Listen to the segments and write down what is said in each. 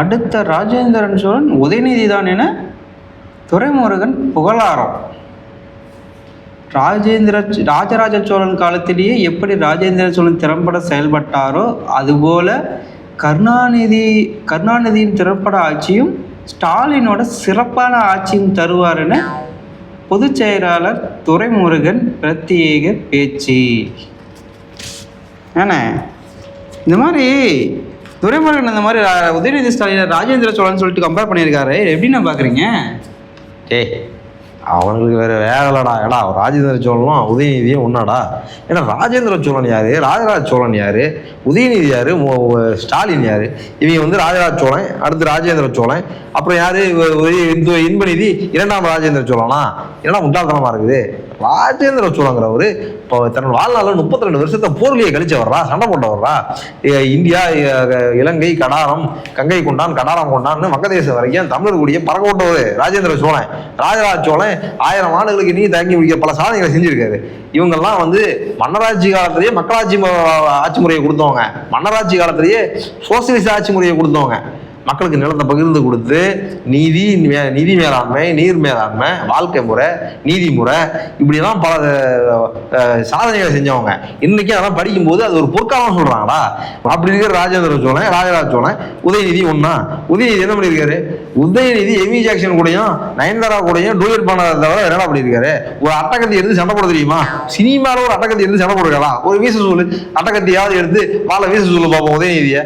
அடுத்த ராஜேந்திரன் சோழன் உதயநிதி தான் என துரைமுருகன் புகழாரம். ராஜேந்திர ராஜராஜ சோழன் காலத்திலேயே எப்படி ராஜேந்திர சோழன் திறம்பட செயல்பட்டாரோ அதுபோல கருணாநிதி கருணாநிதியின் திறம்பட ஆட்சியும் ஸ்டாலினோட சிறப்பான ஆட்சியும் தருவார் என பொதுச் செயலாளர் துரைமுருகன் பிரத்யேக பேச்சு. ஏண்ணே இந்த மாதிரி துரைமுருகன் இந்த மாதிரி உதயநிதி ஸ்டாலின் ராஜேந்திர சோழன் சொல்லிட்டு கம்பேர் பண்ணியிருக்காரு. எப்படிண்ணா பார்க்குறீங்க டேய் அவங்களுக்கு வேற வேலைடா ஏடா ராஜேந்திர சோழனும் உதயநிதியும் ஒன்னாடா ஏன்னா ராஜேந்திர சோழன் யாரு? ராஜராஜ சோழன் யாரு? உதயநிதி யாரு? ஸ்டாலின் யாரு? இவங்க வந்து ராஜராஜ சோழன் அடுத்து ராஜேந்திர சோழன் அப்புறம் யாரு? உதய- இந்து இன்பநிதி இரண்டாம் ராஜேந்திர சோழனா? என்னடா முட்டாள்தனமா இருக்குது? ராஜேந்திர சோழங்கிறவர் இப்போ தன்னோட வாழ்நாளில் முப்பத்தி ரெண்டு வருஷத்தை போர்லையே கழிச்சு வர்றா சண்டை போட்ட வர்றா இந்தியா இலங்கை கடாரம் கங்கை கொண்டான் கடாரம் கொண்டான்னு வங்கதேசம் வரைக்கும் தமிழர் கூடிய பறக்க விட்டவர் ராஜேந்திர சோழன். ராஜராஜ சோழன் ஆயிரம் ஆண்டுகளுக்கு நீ தாங்கி முடிக்க பல சாதனைகளை செஞ்சிருக்காரு. இவங்கெல்லாம் வந்து மன்னராட்சி காலத்திலேயே மக்களாட்சி ஆட்சி முறையை கொடுத்தவங்க. மன்னராட்சி காலத்திலேயே சோசியலிச ஆட்சி முறையை கொடுத்தவங்க. மக்களுக்கு நிலத்தை பகிர்ந்து கொடுத்து நீதி மே- நிதி மேலாண்மை நீர் மேலாண்மை வாழ்க்கை முறை நீதி முறை இப்படிலாம் பல சாதனைகளை செஞ்சவங்க. இன்னைக்கு அதெல்லாம் படிக்கும்போது அது ஒரு பொற்காலம் சொல்றாங்களா அப்படி இருக்கிற ராஜேந்திர சோழன் ராஜராஜ சோழன் உதயநிதி ஒன்னா உதயநிதி என்ன பண்ணியிருக்காரு? உதயநிதி எமி ஜாக்சன் கூடயும் நயன்தாரா கூடயும் டூயட் பண்ணதை தவிர என்ன பண்ணியிருக்காரு? ஒரு அட்டகத்தி எடுத்து சண்டை போட தெரியுமா? சினிமாவில் ஒரு அட்டகத்தி எடுத்து சண்டை போடுறா ஒரு வீச சொல்லு. அட்டகத்தியாவது எடுத்து வாழை வீச சொல்லு பார்ப்போம் உதயநிதியை.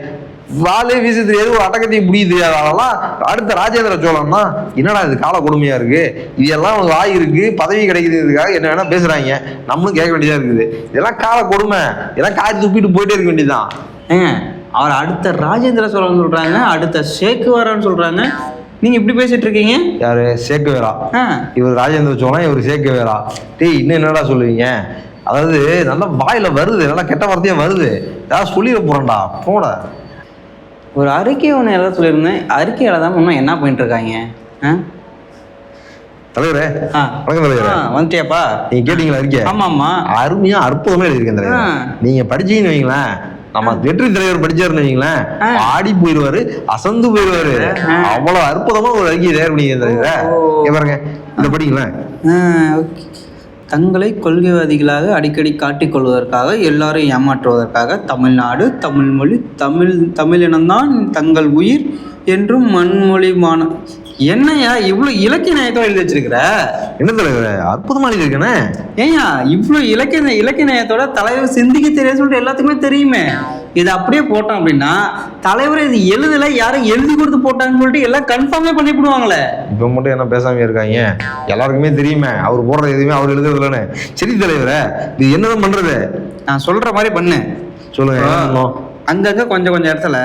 வாழை வீச தெரியாது ஒரு அட்டகத்தையும் முடிய தெரியாதாலாம் அடுத்த ராஜேந்திர சோழன் தான் என்னடா இது கால கொடுமையா இருக்கு? இதெல்லாம் வாய் இருக்கு பதவி கிடைக்கிறதுக்காக என்ன வேணா பேசுறாங்க. நம்மளும் கேட்க வேண்டியதா இருக்குது. இதெல்லாம் கால கொடுமை. இதெல்லாம் காய் துப்பிட்டு போயிட்டே இருக்க வேண்டியதுதான். ஏங்க அவர் அடுத்த ராஜேந்திர சோழன் சொல்றாங்க அடுத்த சேக்குவாரன்னு சொல்றாங்க. நீங்க இப்படி பேசிட்டு இருக்கீங்க? யாரு? சேக்குவேரா இவர் ராஜேந்திர சோழன் இவர் சேக்குவேரா டேய் இன்னும் என்னடா சொல்லுவீங்க? அதாவது நல்லா வாயில வருது நல்லா கெட்ட வார்த்தையா வருது. ஏதாவது சொல்லிட போறேன்டா போட. ஒரு அறிக்கை ஒன்று எழுத சொல்லியிருந்தேன். அறிக்கையில தான் இன்னும் என்ன பண்ணிட்டு இருக்காங்க ஆ? தலைவரே. வணக்கம் தலைவரே. வந்துட்டியாப்பா? நீங்க கேட்டீங்களா இருக்கே ஆமாம்மா. அருமையா அற்புதமா எழுதியிருக்கேன் தலைவர். நீங்க படிச்சீங்கன்னு வைங்களேன். நம்ம வெற்றி தலைவர் படிச்சாருன்னு வைங்களேன். ஆடி போயிடுவாரு அசந்து போயிடுவாரு. அவ்வளவு அற்புதமா ஒரு அறிக்கை தயார். இங்க பாருங்க. இந்த படிங்களேன். ஆ, ஓகே. தங்களை கொள்கைவாதிகளாக அடிக்கடி காட்டிக் கொள்வதற்காக எல்லாரும் ஏமாற்றுவதற்காக தமிழ்நாடு தமிழ் மொழி தமிழ் தமிழினம்தான் தங்கள் உயிர் என்றும் மண்மொழி மான என்னையா இவ்வளோ இலக்கிய நயத்தோட எழுதி வச்சிருக்கிற? என்ன தலைவர் அற்புதமா எழுதியிருக்கேனே ஏய்யா இவ்வளோ இலக்கிய இலக்கிய நயத்தோட தலைவர் சிந்திக்க தெரியாது சொல்லிட்டு எல்லாத்துக்குமே தெரியுமே. இதை அப்படியே போட்டோம் அப்படின்னா தலைவர் இது எழுதல யாரும் எழுதி கொடுத்து போட்டாங்கன்னு சொல்லிட்டு எல்லாம் கன்ஃபார்மே பண்ணிவிடுவாங்களே இப்ப மட்டும் என்ன பேசாம இருக்காங்க? எல்லாருக்குமே தெரியுமே அவர் போடுறது எதுவுமே அவர் எழுதுறது இல்லைன்னு சரி தலைவரே இது என்னதான் பண்றது? நான் சொல்ற மாதிரி பண்ணு. சொல்லுங்க? அங்கங்க கொஞ்சம் கொஞ்சம் இடத்துல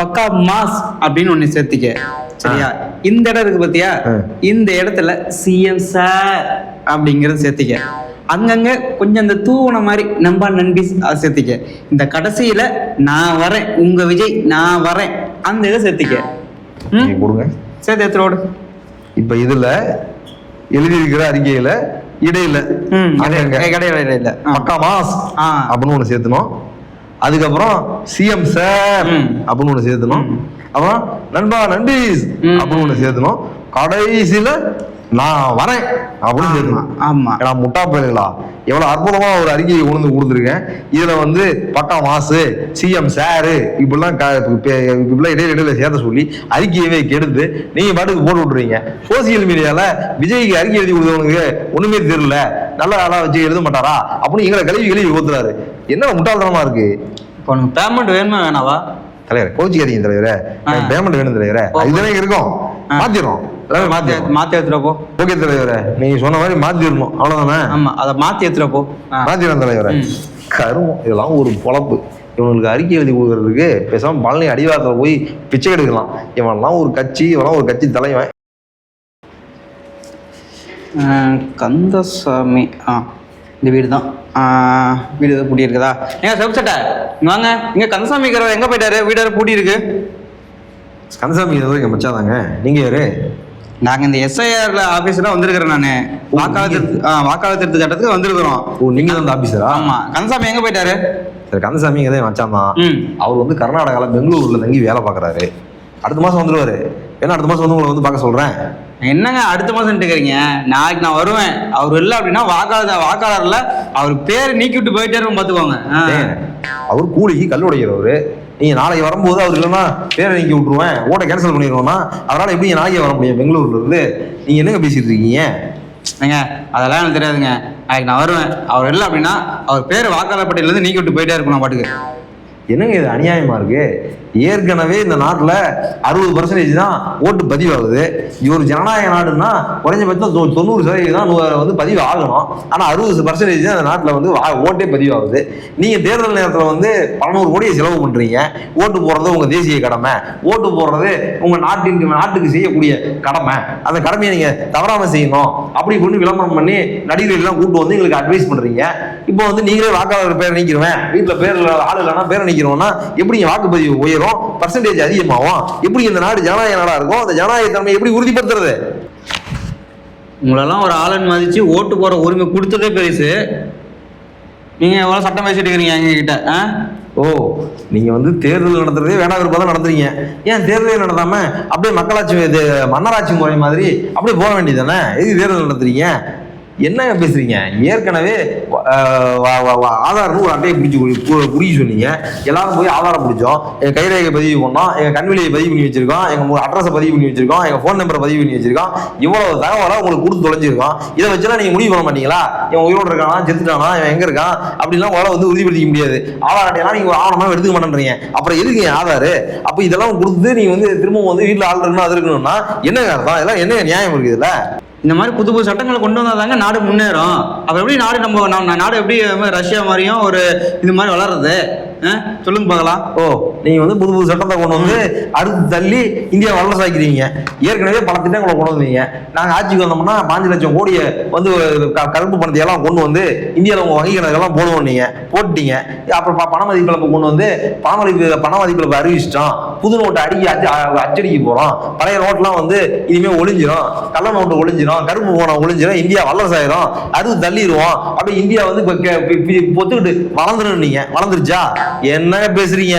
பக்கா மாஸ் அப்படின்னு ஒண்ணு சேர்த்திக்க. சரியா? இந்த இடம் இருக்கு பாத்தியா. இந்த இடத்துல சிஎம் சார். அப்படிங்கறத சேர்த்திக்க. அங்கங்க கொஞ்சம் இந்த தூவன மாதிரி நம்பா அதை சேர்த்திக்க. இந்த கடைசியில நான் வரேன் உங்க விஜய் நான் வரேன். அந்த இதை சேர்த்திக்க. கொடுங்க. சேர்த்து எடுத்துரோடு இப்ப இதுல எழுதியிருக்கிற அறிக்கையில இடையில ம் அது எங்க? கிடையாது இல்லை பக்கா மாஸ் ஆ. அப்படின்னு ஒண்ணு சேர்த்தணும். அதுக்கப்புறம் சிஎம் சார். அப்படின்னு ஒண்ணு சேர்த்தணும். அப்புறம் நண்பா ம். அப்படின்னு ஒண்ணு சேர்த்தணும். கடைசியில நான் வரேன் அப்படின்னு ஆமா சேர்த்தணும் ஆமா. ஏன்னா முட்டா பயலுங்களா எவ்வளவு அற்புதமா ஒரு அறிக்கையை கொண்டு வந்து கொடுத்துருக்கேன். இதுல வந்து பக்கா மாசு சிஎம் சாரு இப்படிலாம் இப்படிலாம் இடையில இடையில சேர்த்த சொல்லி அறிக்கையவே கெடுத்து நீங்க பாட்டுக்கு போட்டு விட்டுறீங்க சோசியல் மீடியால விஜய்க்கு அறிக்கை எழுதி கொடுத்தவனுக்கு ஒண்ணுமே தெரியல. நல்ல ஆளா வச்சு எழுத மாட்டாரா? அப்படின்னு எங்களை கழுவி கழுவி ஊத்துறாரு. என்ன முட்டாள்தனமா இருக்கு? இப்போ உனக்கு பேமெண்ட் வேணுமா வேணாவா? தலைவரே கோச்சிக்காதீங்க தலைவரே. பேமெண்ட் வேணும் தலைவரே. இதுதானே இருக்கும். மாத்திரும். எல்லாமே மாத்தி எடுத்துட்டு போ. ஓகே தலைவரே நீங்க சொன்ன மாதிரி மாத்திரணும் அவ்வளவுதானே? ஆமா அதை மாத்தி எடுத்துட்டு போ. ஆ. மாத்திரம் தலைவரே. கருமம். இதெல்லாம் ஒரு பொழப்பு. இவனுக்கு அறிக்கை எழுதி கொடுக்கறதுக்கு பேசாம பழனி அடிவாரத்தில் போய் பிச்சை எடுக்கலாம். இவன்லாம் ஒரு கட்சி இவன்லாம் ஒரு கட்சி தலைவன். கந்தசாமி. ஆ இந்த வீடு தான். வீடு எதாவது பூட்டி இருக்குதா? ஏங்க சிவப்பு சட்டை. இங்க வாங்க. இங்க கந்தசாமி இருக்கிறவர் எங்க போயிட்டாரு? வீடு பூட்டி இருக்கு கந்தசாமி ஏதோ எங்க மச்சாதாங்க நீங்க யாரு? நாங்க இந்த எஸ்ஐஆர்ல ஆபீஸ்ல வந்திருக்கிறேன் நானு. வாக்காளர் வாக்காளர் திருத்த சட்டத்துக்கு வந்திருக்கிறோம். ஓ நீங்க தான் அந்த ஆபீசரா ஆமா. கந்தசாமி எங்க போயிட்டாரு? சரி கந்தசாமி இங்கே தான் மச்சான் தான் ம். அவர் வந்து கர்நாடகாவில் பெங்களூர்ல தங்கி வேலை பார்க்குறாரு. அடுத்த மாசம் வந்துருவாரு. ஏன்னா அடுத்த மாசம் வந்து உங்களை வந்து பார்க்க சொல்றேன். என்னங்க அடுத்த மாதம் கேட்குறீங்க நாளைக்கு நான் வருவேன். அவர் இல்லை அப்படின்னா வாக்காளர் வாக்காளர்ல அவர் பேர் நீக்கி விட்டு போயிட்டே இருக்கும் பார்த்துக்கோங்க அவர் கூலிக்கு கல் உடைக்கிறவரு நீங்க நாளைக்கு வரும்போது அவர் இல்லைன்னா பேரை நீக்கி விட்டுருவேன். ஓட்டை கேன்சல் பண்ணிடுவோம்னா அவரால் எப்படி நாளைக்கே வர முடியும்? பெங்களூர்ல இருந்து. நீங்க என்னங்க பேசிட்டு இருக்கீங்க? ஏங்க அதெல்லாம் எனக்கு தெரியாதுங்க. நாளைக்கு நான் வருவேன். அவர் இல்லை அப்படின்னா அவர் பேர் வாக்காளர் பட்டியலேருந்து நீக்கி விட்டு போயிட்டே இருக்கும் நான் பாட்டுக்கு. என்னங்க இது அநியாயமா இருக்கு? ஏற்கனவே இந்த நாட்டில் அறுபது பர்சன்டேஜ் தான் ஓட்டு பதிவாகுது. ஒரு ஜனநாயக நாடுன்னா குறைஞ்சபட்சம் தொ- தொண்ணூறு சதவீதம் தான் வந்து பதிவு ஆகணும். ஆனால் அறுபது பர்சன்டேஜ் தான் இந்த நாட்டில் வந்து வா- ஓட்டே பதிவாகுது. நீங்கள் தேர்தல் நேரத்தில் வந்து பலநூறு கோடியை செலவு பண்ணுறீங்க ஓட்டு போடுறது உங்கள் தேசிய கடமை. ஓட்டு போடுறது உங்கள் நாட்டின் நாட்டுக்கு செய்யக்கூடிய கடமை. அந்த கடமையை நீங்கள் தவறாமல் செய்யணும். அப்படி கொண்டு விளம்பரம் பண்ணி நடிகர்கள்லாம் கூட்டு வந்து எங்களுக்கு அட்வைஸ் பண்ணுறீங்க இப்போ வந்து நீங்களே வாக்காளர் பேரை நீக்கிடுவேன் வீட்டில் பேர் ஆள் இல்லைன்னா பேரை நீக்கிறோம்னா எப்படி வாக்குப்பதிவு உயரும்? பர்சன்டேஜ் அதிகமாகும். எப்படி இந்த நாடு ஜனநாயக நாடா இருக்கும்? அந்த ஜனநாயக தன்மையை எப்படி உறுதிப்படுத்துறது? உங்களெல்லாம் ஒரு ஆளன் மதிச்சு ஓட்டு போற உரிமை கொடுத்ததே பெருசு. நீங்க எவ்வளோ சட்டம் பேசிட்டு இருக்கிறீங்க எங்ககிட்ட ஆ? ஓ நீங்க வந்து தேர்தல் நடத்துறதே வேணா விருப்பம் தான் நடத்துறீங்க. ஏன் தேர்தலே நடத்தாம அப்படியே மக்களாட்சி இது மன்னராட்சி முறை மாதிரி அப்படியே போக வேண்டியதானே எதுக்கு தேர்தல் நடத்துறீங்க? என்னங்க பேசுறீங்க? ஏற்கனவே ஆதார்னு ஒரு அட்டையை பிடிச்சி புரிய சொன்னீங்க. எல்லாரும் போய் ஆதாரம் பிடிச்சோம் எங்க கைரேகை பதிவு பண்ணோம். எங்க கண்விலையை பதிவு பண்ணி வச்சிருக்கோம். எங்க அட்ரஸை பதிவு பண்ணி வச்சிருக்கோம். எங்க ஃபோன் நம்பரை பதிவு பண்ணி வச்சிருக்கோம். இவ்வளவு தகவலை உங்களுக்கு கொடுத்து தொலைஞ்சிருக்கோம். இதை வச்சுலாம் நீங்க முடிவு பண்ண மாட்டீங்களா? இவன் உயிரோடு இருக்கானா? செத்துட்டானா? இவன் எங்க இருக்கான்? அப்படிலாம் உங்களால் வந்து உறுதிப்படுத்திக்க முடியாது. ஆதார் அட்டையெல்லாம் நீங்க ஒரு ஆவணமா எடுத்துக்க மாட்டேன்றீங்க. அப்புறம் எதுக்கு என் ஆதார்? அப்ப இதெல்லாம் கொடுத்து நீங்க வந்து திரும்பவும் வந்து வீட்டுல ஆள் இருக்கணும் அது இருக்கணும்னா என்னங்க காரணம் இதெல்லாம் என்ன நியாயம் இருக்குது இதுல? இந்த மாதிரி புது புது சட்டங்களை கொண்டு வந்தால் தாங்க நாடு முன்னேறும். அப்புறம் எப்படி நாடு நம்ம நாடு எப்படி ரஷ்யா மாதிரியும் ஒரு இது மாதிரி வளருது? சொல்லுங்க பார்க்கலாம் ஓ நீங்க வந்து புது புது சட்டத்தை கொண்டு வந்து அடுத்து தள்ளி இந்தியா வல்லரசாக்கிறீங்க ஏற்கனவே பல திட்டங்களை கொண்டு வந்தீங்க நாங்க ஆட்சிக்கு வந்தோம்னா பாஞ்சு லட்சம் கோடியை வந்து க- கருப்பு பணத்தை எல்லாம் கொண்டு வந்து இந்தியாவில் உங்க வங்கி கணக்கெல்லாம் போடுவோம் நீங்க போட்டீங்க அப்புறம் ப- பண மதிப்பிழப்பு கொண்டு வந்து பணமதிப்பு பண மதிப்பிழப்பு அறிவிச்சிட்டோம் புது நோட்டை அடிக்கி அச்சு அச்சடிக்க போறோம் பழைய நோட்லாம் வந்து இனிமே ஒளிஞ்சிரும் கள்ள நோட்டு ஒளிஞ்சிரும் கருப்பு போன ஒளிஞ்சிரும் இந்தியா வல்லரசாயிரும் அது தள்ளிடுவோம் அப்படியே இந்தியா வந்து இப்போ பொத்துக்கிட்டு வளர்ந்துடும் நீங்க வளர்ந்துருச்சா என்னங்க பேசுறீங்க?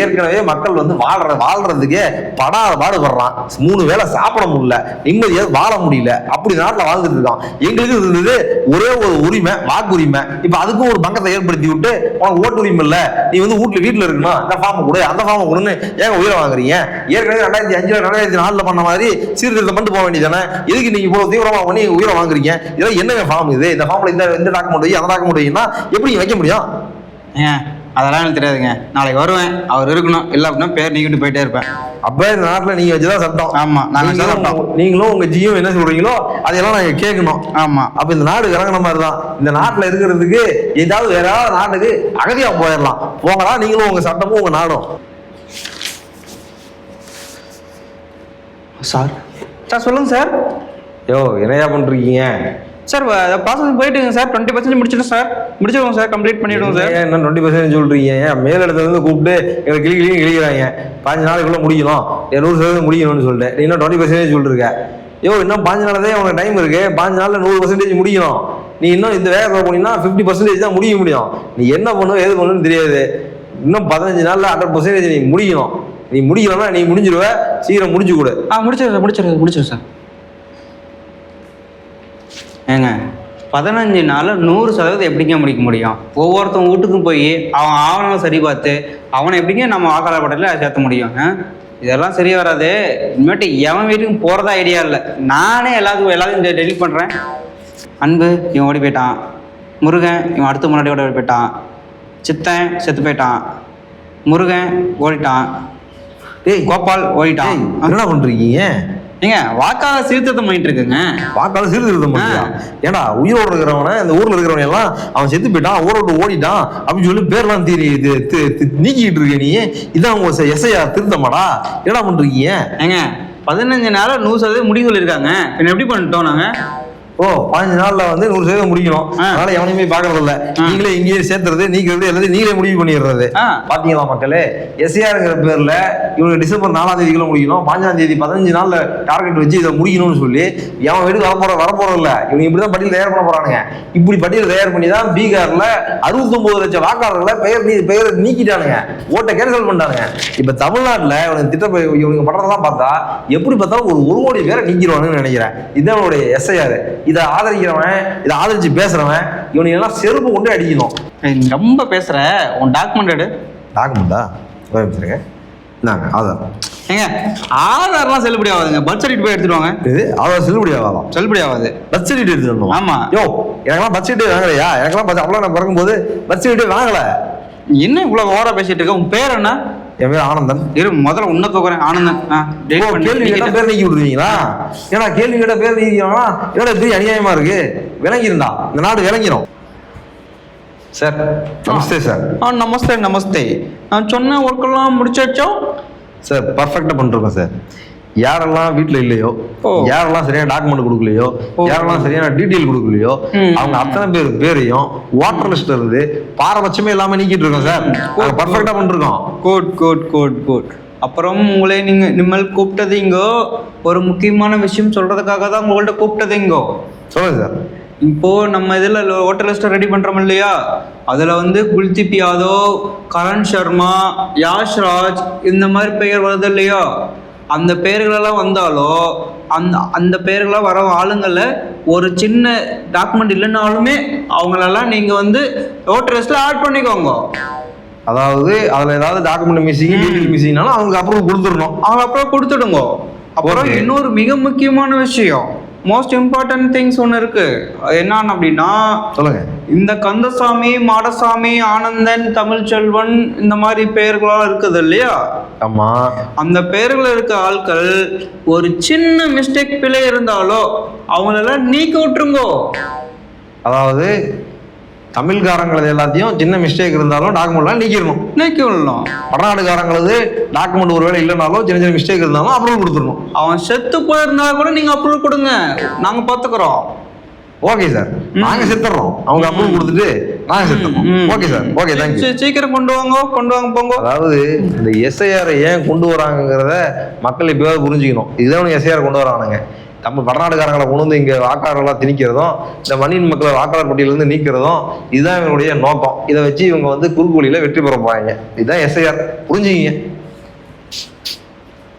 ஏற்கனவே மக்கள் வந்து வாழ்ற வாழ்றதுக்கே படாத பாடுபடுறான் மூணு வேளை சாப்பிட முடியல நிம்மதியாக வாழ முடியல. அப்படி நாட்டில் வாழ்ந்துட்டு இருக்கான். எங்களுக்கு இருந்தது ஒரே ஒரு உரிமை வாக்குரிமை. இப்போ அதுக்கும் ஒரு பங்கத்தை ஏற்படுத்தி விட்டு உனக்கு ஓட்டு உரிமை இல்லை நீ வந்து வீட்டில் வீட்டில் இருக்கணும். இந்த ஃபார்ம் கொடு அந்த ஃபார்ம் கொடுன்னு ஏங்க உயிரை வாங்குறீங்க? ஏற்கனவே ரெண்டாயிரத்தி அஞ்சுல ரெண்டாயிரத்தி நாலுல பண்ண மாதிரி சீர்திருத்தம் பண்ணிட்டு போக வேண்டியதானே எதுக்கு நீங்கள் இவ்வளோ தீவிரமா பண்ணி உயிரை வாங்குறீங்க? இதெல்லாம் என்னங்க ஃபார்ம் இது? இந்த ஃபார்மில் இந்த இந்த டாக்குமெண்ட் அந்த டாக்குமெண்ட் வைனா எப்படி வைக்க முடியும்? ஏன் அதெல்லாம் எனக்கு தெரியாதுங்க. நாளைக்கு வருவேன். அவர் இருக்கணும். இல்லை அப்படின்னா பேர் நீக்கிட்டு போயிட்டே இருப்பேன். அப்ப இந்த நாட்டுல நீங்க வச்சுதான் சட்டம் ஆமா, நாங்க வச்சதான் நீங்களும் சட்டம். நீங்களும் உங்க ஜியும் என்ன சொல்றீங்களோ அதையெல்லாம் நாங்க கேட்கணும். ஆமா. அப்ப இந்த நாடு இறங்குன மாதிரி தான் இந்த நாட்டுல இருக்கிறதுக்கு ஏதாவது வேற ஏதாவது நாட்டுக்கு அகதியா போயிடலாம். போங்கடா நீங்களும் உங்க சட்டமும் உங்க நாடும். சார். சார் சொல்லுங்க சார். யோ என்னையா பண்றீங்க சார் ப்ராசஸ் போயிட்டுங்க சார். டுவெண்ட்டி பர்சன்ட் முடிச்சிடும் சார். முடிச்சிடுவோம் சார் கம்ப்ளீட் பண்ணிவிடுவோம் சார். என்ன டுவெண்ட்டி பர்சன்ட் சொல்றீங்க? ஏன் மேலிடத்துல இருந்து கூப்பிட்டு எங்களை கிளி கிளி கிளிக்கிறாங்க. பாஞ்சு நாளைக்குள்ள முடிக்கணும் நூறு சதவீதம் முடிக்கணும்னு சொல்லிட்டு. நீ இன்னும் டுவெண்ட்டி பர்சன்டேஜ் சொல்லிருக்க. யோ இன்னும் பாஞ்சு நாள் தான் உனக்கு டைம் இருக்கு. பாஞ்சு நாள்ல நூறு பர்சன்டேஜ் முடிக்கணும் நீ இன்னும் இந்த வேகத்தில் போனீங்கன்னா ஃபிஃப்டி பர்சன்டேஜ் தான் முடிக்க முடியும். நீ என்ன பண்ணுவ ஏது பண்ணுன்னு தெரியாது. இன்னும் பதினஞ்சு நாள்ல ஹண்ட்ரட் பர்சன்டேஜ் நீ முடிக்கணும். நீ முடிக்கணும்னா நீ முடிஞ்சிருவ. சீக்கிரம் முடிச்சு கொடு. ஆ முடிச்சிடுறேன் சார் முடிச்சிடுறேன் முடிச்சிடுறேன் சார். ஏங்க பதினஞ்சு நாளில் நூறு சதவீதம் எப்படிங்க முடிக்க முடியும்? ஒவ்வொருத்தன் வீட்டுக்கும் போய் அவன் ஆவணம் சரி பார்த்து அவனை எப்படிங்க நம்ம வாக்காளர் பட்டியலில் சேர்த்த முடியும்? இதெல்லாம் சரி வராது. இனிமேட்டு எவன் வீட்டுக்கும் போகிறதா ஐடியா இல்லை. நானே எல்லாத்துக்கும் எல்லாத்தையும் டெலிட் பண்ணுறேன் அன்பு இவன் ஓடி போயிட்டான். முருகன் இவன் அடுத்த முன்னாடி ஓடி போயிட்டான். சித்தன் செத்து போயிட்டான். முருகன் ஓடிட்டான். டேய் கோபால் ஓடிட்டான். என்ன பண்ணுறீங்க ஏங்க வாக்காளர் சீர்திருத்தம் பண்ணிட்டு இருக்குங்க. வாக்காளர் சீர்திருத்தம் பண்ணியா ஏடா உயிரோட இருக்கிறவன இந்த ஊர்ல இருக்கிறவன எல்லாம் அவன் செத்து போயிட்டான் ஊரை விட்டு ஓடிட்டான் அப்படின்னு சொல்லி பேர்லாம் தீரி இது நீக்கிட்டு இருக்க நீ. இதான் உங்க எஸ்ஐயா திருத்தமாடா? என்னடா பண்றீங்க? ஏங்க பதினஞ்சு நாள் நூறு சதவீதம் முடிவு சொல்லியிருக்காங்க. பின்ன எப்படி பண்ணிட்டோம் நாங்கள் ஓ பதினஞ்சு நாள்ல வந்து நூறு சதவீதம் முடிக்கணும். அதனால எவனையுமே பாக்குறது இல்ல நீங்களே இங்கேயே சேர்த்துறது நீக்கிறது எல்லாத்தையும் நீங்களே முடிவு பண்ணிடுறது. பாத்தீங்களா மக்களே? எஸ்ஏஆர்ங்கிற பேர்ல இவங்க டிசம்பர் நாலாம் தேதிக்குள்ள முடிக்கணும். பாஞ்சாம் தேதி பதினஞ்சு நாள்ல டார்கெட் வச்சு இதை முடிக்கணும்னு சொல்லி எவன் வீடு வரப்போற வரப்போறது இல்ல இவங்க இப்படிதான் பட்டியல் தயார் பண்ண போறானுங்க. இப்படி பட்டியல் தயார் பண்ணி தான் பீகார்ல 69 லட்சம் வாக்காளர்களை பெயர் பெயர் நீக்கிட்டானுங்க. ஓட்டை கேன்சல் பண்ணிட்டானுங்க. இப்ப தமிழ்நாட்டுல இவனுக்கு திட்ட இவனுக்கு பண்றதெல்லாம் பார்த்தா எப்படி பார்த்தாலும் ஒரு ஒரு கோடி பேரை நீக்கிடுவானுன்னு நினைக்கிறேன். இதுதான் அவனுடைய எஸ்ஐஆர். இதை ஆதரிக்கிறவன் இதை ஆதரிச்சு பேசுறவன் இவனுக்கு எல்லாம் செருப்பு கொண்டு அடிக்கணும். ரொம்ப பேசுற. உன் டாக்குமெண்ட் எடு. டாக்குமெண்டா வச்சுருங்க இந்தாங்க ஆதார். ஏங்க ஆதார்லாம் செல்லுபடி ஆகாதுங்க. பர்த் சர்டிஃபிகேட் போய் எடுத்துட்டு வாங்க. இது ஆதார் செல்லுபடி ஆகாதான் செல்லுபடி ஆகாது. பர்த் சர்டிஃபிகேட் எடுத்துட்டு ஆமா. யோ எனக்கெல்லாம் பர்த் சர்டிஃபிகேட் வாங்கலையா? எனக்கெல்லாம் அவ்வளோ நான் பிறக்கும்போது பர்த் சர்டிஃபிகேட் வாங்கல. என்ன இவ்வளவு ஓவரா பேசிட்டு இருக்க? உன் பேர் என்ன? என் பேர் ஆனந்தன். இரு முதல்ல உன்ன தூக்குறேன் ஆனந்தன். கேள்வி கேட்டா நீக்கிட்ட. பேர் நீக்கி விடுவீங்களா? ஏன்னா கேள்வி கேட்டா பேர் நீக்கினா என்னோட பெரிய அநியாயமா இருக்கு? விளங்கி இருந்தா இந்த நாடு விளங்கிரும். Sir namaste sir. ஆ நமஸ்தே நமஸ்தே. நான் சொன்ன ஒர்க்கெல்லாம் முடிச்சாச்சோ? சார் பர்ஃபெக்டா பண்ணிருக்கோம் சார். யாரெல்லாம் வீட்ல இல்லையோ. யாரெல்லாம் சரியான டாக்குமெண்ட் கொடுக்கலையோ. யாரெல்லாம் சரியான டீட்டெயில் கொடுக்கலையோ. அவங்க அத்தனை பேர் பேரையும் வாட்டர் லிஸ்ட்ல இருந்து பாரபட்சமே இல்லாம நீக்கிட்டு இருக்கோம் சார். பர்ஃபெக்டா பண்ணிருக்கோம். குட் குட் குட் குட் அப்புறம் உங்களை நீங்க நிம்மல் கூப்பிட்டது இங்கோ. ஒரு முக்கியமான விஷயம் சொல்றதுக்காக தான் உங்கள்ட்ட கூப்பிட்டது இங்கோ. சொல்லுங்க சார். இப்போ நம்ம இதில் ஓட்டர் லிஸ்ட்டை ரெடி பண்ணுறோம் இல்லையா? அதில் வந்து குல்தீப் யாதவ் கரண் சர்மா யாஷ் ராஜ் இந்த மாதிரி பெயர் வருது இல்லையா? அந்த பெயர்களெல்லாம் வந்தாலோ அந்த அந்த பெயர்களெல்லாம் வர ஆளுங்களை ஒரு சின்ன டாக்குமெண்ட் இல்லைனாலுமே அவங்களெல்லாம் நீங்கள் வந்து ஓட்டர் லிஸ்ட்டில் ஆட் பண்ணிக்கோங்க. அதாவது அதுல ஏதாவது டாக்குமெண்ட் மிஸ்ஸிங் டீட்டெயில் மிஸ்ஸிங்னாலும் அவங்க அப்புறம் கொடுத்துடணும். அவங்க அப்புறம் கொடுத்துடுங்க. அப்புறம். இன்னொரு மிக முக்கியமான விஷயம். மோஸ்ட் இம்பார்ட்டன்ட் திங்ஸ் ஒன்று இருக்கு. என்னன்னு அப்படின்னா சொல்லுங்க. இந்த கந்தசாமி மாடசாமி ஆனந்தன் தமிழ்ச்செல்வன் இந்த மாதிரி பெயர்களாம் இருக்குது இல்லையா? ஆமா. அந்த பெயர்கள் இருக்க ஆட்கள் ஒரு சின்ன மிஸ்டேக் பிழை இருந்தாலோ அவங்களெல்லாம் நீக்கி விட்டுருங்கோ. அதாவது தமிழ்காரங்களது எல்லாத்தையும் சின்ன மிஸ்டேக் இருந்தாலும் டாக்குமெண்ட்லாம் நீக்கிடணும். நீக்கி விடணும் வடநாடுகாரங்களது டாக்குமெண்ட் ஒருவேளை இல்லைனாலும் சின்ன சின்ன மிஸ்டேக் இருந்தாலும் அப்ரூவல் கொடுத்துடணும். அவன் செத்து போயிருந்தா கூட நீங்க அப்ரூவ் கொடுங்க. நாங்க பாத்துக்கிறோம். ஓகே சார் நாங்க செத்துறோம். அவங்க அப்ரூவல் கொடுத்துட்டு நாங்க செத்துறோம். Okay sir okay thank you சீக்கிரம் கொண்டு வாங்க கொண்டு வாங்க போங்க. அதாவது இந்த எஸ்ஐஆர் ஏன் கொண்டு வராங்கங்கிறத மக்கள் இப்போயாவது புரிஞ்சுக்கணும். இதுதான் எஸ்ஐஆர் கொண்டு வரானுங்க. நம்ம வடநாடுகாரங்களை கொண்டு வந்து இங்கே வாக்காளர்களாக திணிக்கிறதும் இந்த மண்ணின் மக்களை வாக்காளர் பட்டியலேருந்து நீக்கிறதும் இதுதான் இவங்களுடைய நோக்கம். இதை வச்சு இவங்க வந்து குறுக்கு வழியில் வெற்றி பெற போகிறாங்க இதுதான் எஸ்ஐஆர் புரிஞ்சுக்கிங்க?